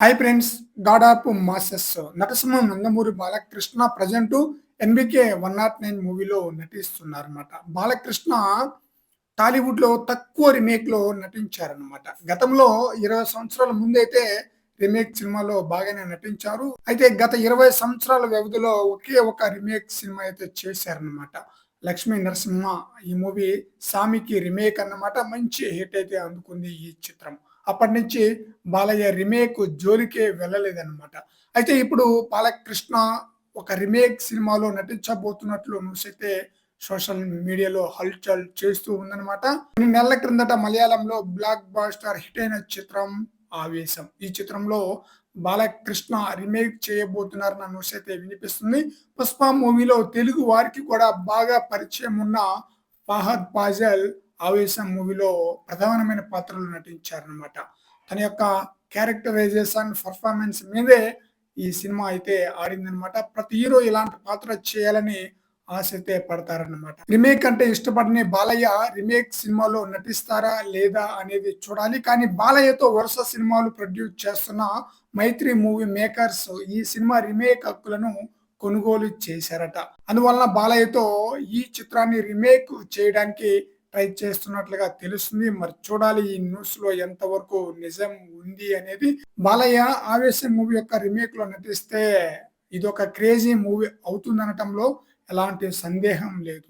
Hi friends god of masses నటసింహం Nandamuri Balakrishna present NBK one not nine మూవీలో నటిస్తున్నారన్నమాట. బాలకృష్ణ టాలీవుడ్లో తక్కువ రీమేక్లో నటించారనమాట గతంలో ఇరవై సంవత్సరాల ముందైతే రీమేక్ సినిమాలో బాగానే నటించారు. అయితే గత ఇరవై సంవత్సరాల వ్యవధిలో ఒకే ఒక రీమేక్ సినిమా అయితే చేశారనమాట లక్ష్మీ నరసింహ ఈ మూవీ సామికి రీమేక్ అన్నమాట మంచి హిట్ అయితే అందుకుంది ఈ చిత్రం. అప్పటి నుంచి బాలయ్య రీమేక్ జోలికే వెళ్ళలేదన్నమాట. అయితే ఇప్పుడు బాలకృష్ణ ఒక రీమేక్ సినిమాలో నటించబోతున్నట్లు న్యూస్ అయితే సోషల్ మీడియాలో హల్చల్ చేస్తూ ఉందన్నమాట. కొన్ని నెలల క్రిందట మలయాళంలో బ్లాక్ బాస్టర్ హిట్ అయిన చిత్రం ఆవేశం. ఈ చిత్రంలో బాలకృష్ణ రీమేక్ చేయబోతున్నారన్న న్యూస్ అయితే వినిపిస్తుంది. పుష్ప మూవీలో తెలుగు వారికి కూడా బాగా పరిచయం ఉన్న ఫహద్ పాజల్ ఆవేశం మూవీలో ప్రధానమైన పాత్రలు నటించారనమాట తన యొక్క క్యారెక్టరైజేషన్ పర్ఫార్మెన్స్ మీదే ఈ సినిమా అయితే ఆడిందనమాట ప్రతి హీరో ఇలాంటి పాత్ర చేయాలని ఆశ పడతారన్నమాట. రీమేక్ అంటే ఇష్టపడని బాలయ్య రీమేక్ సినిమాలో నటిస్తారా లేదా అనేది చూడాలి. కానీ బాలయ్యతో వరుస సినిమాలు ప్రొడ్యూస్ చేస్తున్న మైత్రి మూవీ మేకర్స్ ఈ సినిమా రీమేక్ హక్కులను కొనుగోలు చేశారట. అందువలన బాలయ్యతో ఈ చిత్రాన్ని రీమేక్ చేయడానికి ట్రై చేస్తున్నట్లుగా తెలుస్తుంది. మరి చూడాలి ఈ న్యూస్లో ఎంతవరకు నిజం ఉంది అనేది. బాలయ్య ఆవేశం మూవీ యొక్క రీమేక్లో నటిస్తే ఇది ఒక క్రేజీ మూవీ అవుతుందనటంలో ఎలాంటి సందేహం లేదు.